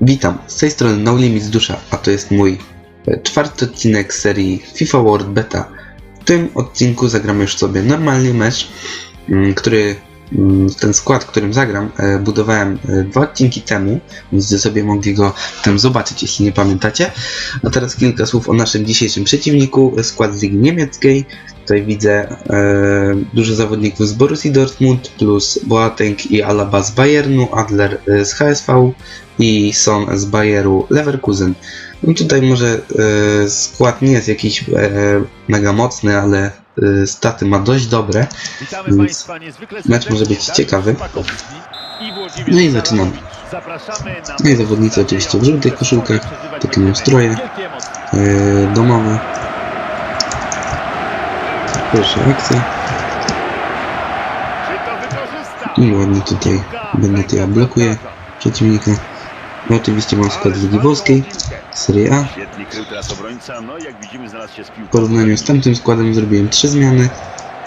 Witam, z tej strony No Limits Dusza, a to jest mój e, czwarty odcinek serii FIFA World Beta. W tym odcinku zagramy już sobie normalny mecz, mm, który mm, ten skład, którym zagram, e, budowałem e, dwa odcinki temu, więc sobie mogli go tam zobaczyć, jeśli nie pamiętacie. A teraz kilka słów o naszym dzisiejszym przeciwniku, skład z Ligi Niemieckiej. Tutaj widzę e, dużo zawodników z Borussii Dortmund, plus Boateng i Alaba z Bayernu, Adler e, z HSV, i Son z Bayeru Leverkusen. No tutaj może e, skład nie jest jakiś e, mega mocny, ale e, staty ma dość dobre. Więc mecz może być ciekawy. I Włodzimierz No i zaczynamy. No i zawodnicy oczywiście w żółtych koszulkach, takie mają stroje. E, domowe. Pierwsza akcja. Wykorzysta? I ładnie tutaj Benatia blokuje przeciwnika. No oczywiście mam skład Ligi Włoskiej, Serie A. No. W porównaniu z tamtym składem zrobiłem trzy zmiany.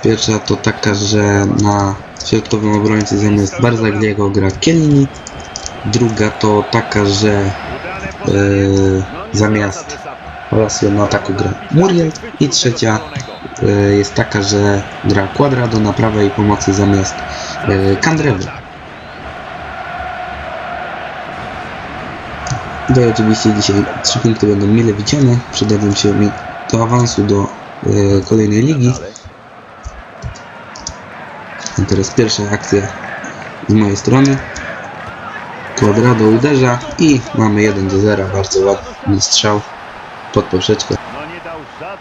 Pierwsza to taka, że na środkowym obrońcy zamiast Barzagliego gra Kielini. Druga to taka, że e, No, zamiast. Palacio na ataku gra Muriel. I trzecia jest taka, że gra Quadrado na prawej pomocy zamiast e, Kandrewy. Tutaj oczywiście dzisiaj trzy punkty będą mile widziane. Przydadzą się mi do awansu do e, kolejnej ligi. Teraz pierwsza akcja z mojej strony. Quadrado uderza i mamy 1 do 0. Bardzo ładny strzał pod poprzeczkę. No nie dał żadnych szans bramkarzowi.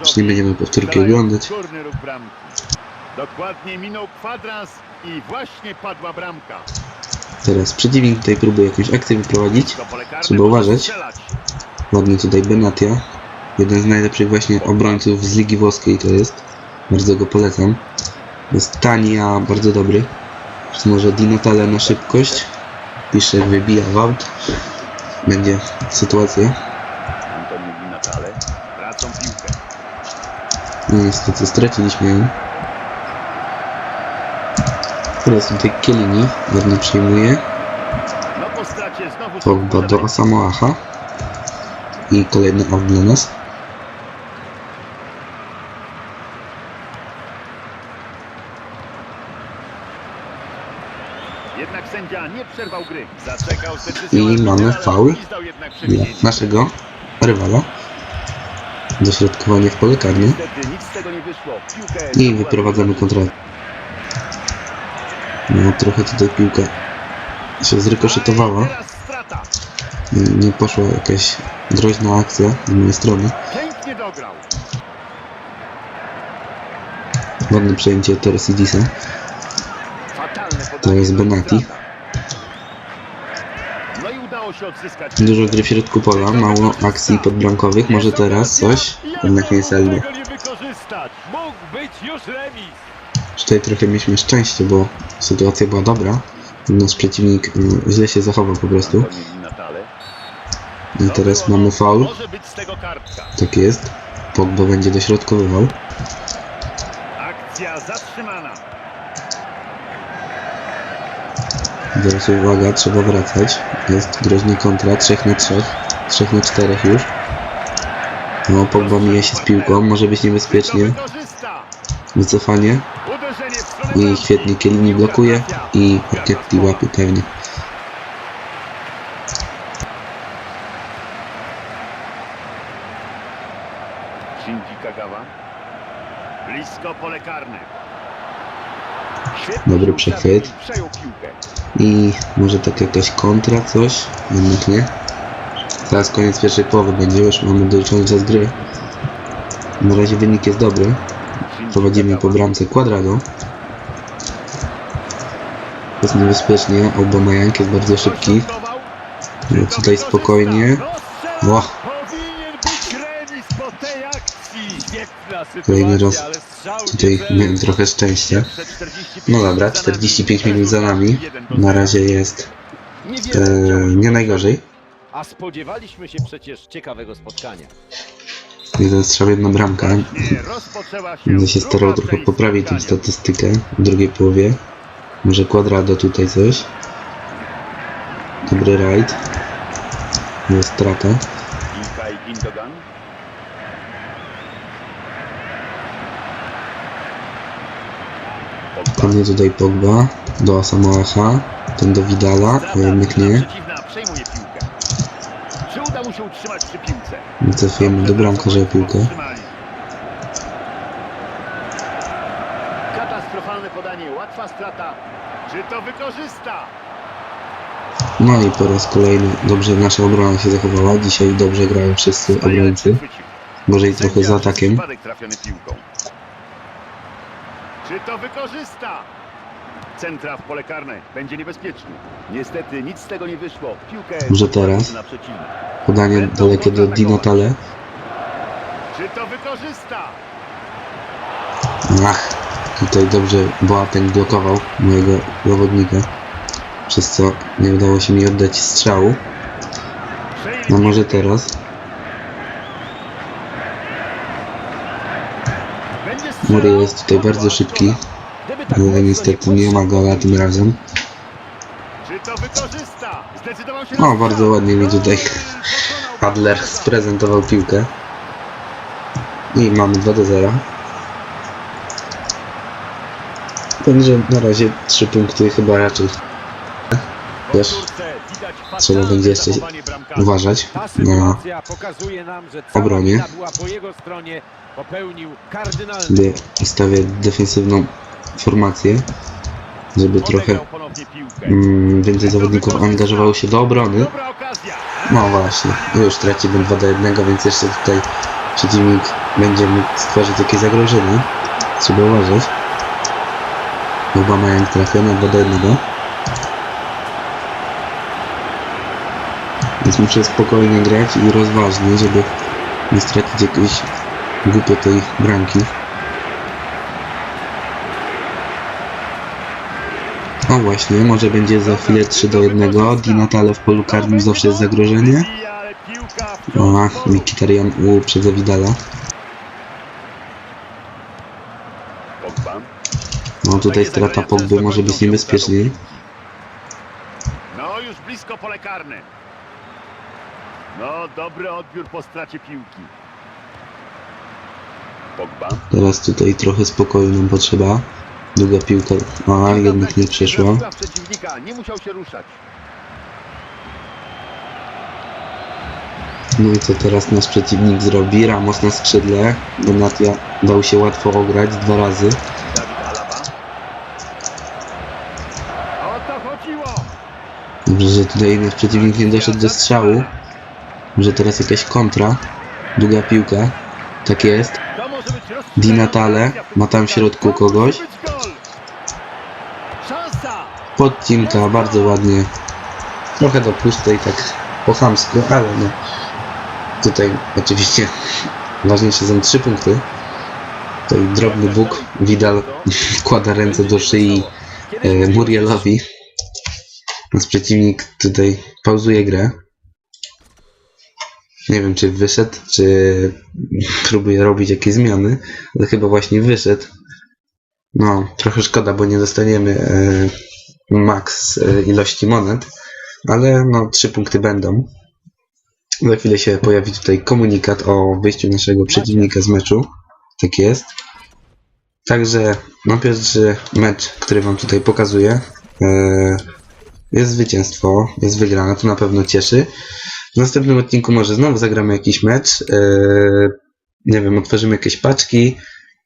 Już nie będziemy powtórki oglądać. Dokładnie minął kwadrans i właśnie padła bramka. Teraz przeciwnik tutaj próbuje jakąś akcję wyprowadzić. Trzeba uważać. Ładnie tutaj Benatia. Jeden z najlepszych właśnie obrońców z Ligi Włoskiej to jest. Bardzo go polecam. Jest tani, a bardzo dobry. Czy może Di Natale na szybkość. Pisze, wybija w aut. Będzie sytuacja. Antonio Di Natale. Wracą piłkę. No niestety straciliśmy ją. Teraz tutaj Kielini ładnie przyjmuje. Pogba do Asamoaha. I kolejny aut dla nas. Nie. I mamy faul Dla naszego rywala. Dośrodkowanie w pole karne. I wyprowadzamy kontrakt. No trochę tutaj piłka się strata. Nie, poszła jakaś groźna akcja z mojej strony. Ładne przejęcie Torresidisa. To jest Benati. strata. No i udało się odzyskać. Dużo gry w środku pola, mało akcji podbramkowych. Może teraz coś, jednak nie celnie. Tego nie wykorzystać. Mógł być już remis. Tutaj trochę mieliśmy szczęście, bo sytuacja była dobra. Nasz przeciwnik mm, źle się zachował po prostu. Natale. I teraz mamy faul. Tak jest. Pogba będzie dośrodkowywał. Akcja zatrzymana. Teraz uwaga, trzeba wracać. Jest groźny kontra, 3 na 3, 3 na 4 już. No, Pogba mija się z piłką, może być niebezpiecznie. Wycofanie i świetnie Kielini blokuje i Paketti łapie pewnie. Blisko pole karne. Dobry przechwyt. i może tak jakaś kontra, coś? Jednak nie. Teraz koniec pierwszej połowy będzie, już mamy doliczony czas gry. Na razie wynik jest dobry. Prowadzimy po bramce Quadrado. Jest niebezpiecznie, Aubameyang jest bardzo szybki. Tutaj spokojnie. No, O, Powinien być remis po tej akcji. Świetna Kolejny raz tutaj miałem trochę szczęścia. Pierwsze 45 No dobra, za nami. 45 minut za nami. Na razie jest e, nie najgorzej. A spodziewaliśmy się przecież ciekawego spotkania. Jeden strzał, jedna bramka. Będę się starał trochę poprawić tę statystykę w drugiej połowie. Może Quadrado tutaj coś. Dobry rajd. Jest strata. Panie tutaj Pogba. Do Asamoaha. Ten do Vidala, a jednak nie. Trafiamy do bramkarza piłkę. Utrzymali. Katastrofalne podanie, łatwa strata. Czy to wykorzysta? No i po raz kolejny dobrze nasza obrona się zachowała. Dzisiaj dobrze grają wszyscy obrońcy. Może i trochę za atakiem. Czy to wykorzysta? Centra w pole karne. Będzie niebezpieczny. Niestety nic z tego nie wyszło. Piłkę Może teraz? na przeciwnik. Podanie dalekie do Di Natale. Czy to wykorzysta? Ach, tutaj dobrze Boateng blokował mojego zawodnika. Przez co nie udało się mi oddać strzału. No może teraz. Będzie strzelał. Murray jest tutaj bardzo szybki, ale niestety nie ma gola tym razem. O, strzał. bardzo ładnie mi tutaj Adler sprezentował piłkę. I mamy 2 do 0. Także na razie 3 punkty chyba raczej też trzeba będzie jeszcze uważać na obronie. Popełnił kardynalny sobie ustawię defensywną formację, żeby trochę mm, więcej zawodników angażowało się do obrony. No właśnie, już tracimy 2 do 1, więc jeszcze tutaj przeciwnik będzie mógł stworzyć jakieś zagrożenie. Trzeba uważać. Obama jak trafia na 2 do 1. Więc muszę spokojnie grać i rozważnie, żeby nie stracić jakiejś głupio tej bramki. O właśnie, może będzie za chwilę 3 do 1. Di Natale w polu karnym zawsze jest zagrożenie. Wybija, ale piłka wciąż A, w polu. Mikitarian uprzedza. Pogba. No tutaj strata Pogby może być niebezpieczniej. No już blisko pole karne. No dobry odbiór po stracie piłki. Pogba. Teraz tutaj trochę spokoju nam potrzeba. Długa piłka, a jednak nie przeszła. Nie musiał się ruszać. No i co teraz nasz przeciwnik zrobi? Ramos na skrzydle. Donatia dał się łatwo ograć dwa razy. Dobrze, że tutaj nasz przeciwnik nie doszedł do strzału. Że teraz jakaś kontra. Długa piłka. Tak jest. Di Natale ma tam w środku kogoś. Podcinka bardzo ładnie. Trochę do pustej, tak po chamsku, ale no. Tutaj oczywiście ważniejsze są trzy punkty. Tutaj drobny Bóg, Vidal wkłada ręce do szyi e, Murielowi. Nasz przeciwnik tutaj pauzuje grę. Nie wiem, czy wyszedł, czy próbuje robić jakieś zmiany, ale chyba właśnie wyszedł. No, trochę szkoda, bo nie dostaniemy e, max e, ilości monet, ale no, trzy punkty będą. Za chwilę się pojawi tutaj komunikat o wyjściu naszego przeciwnika z meczu. Tak jest. Także no pierwszy mecz, który wam tutaj pokazuję, e, jest zwycięstwo, jest wygrana, to na pewno cieszy. W następnym odcinku może znowu zagramy jakiś mecz, e, nie wiem, otworzymy jakieś paczki,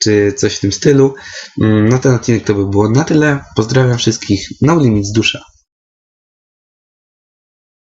czy coś w tym stylu. Mm, Na ten odcinek to by było na tyle. Pozdrawiam wszystkich. No limit z dusza.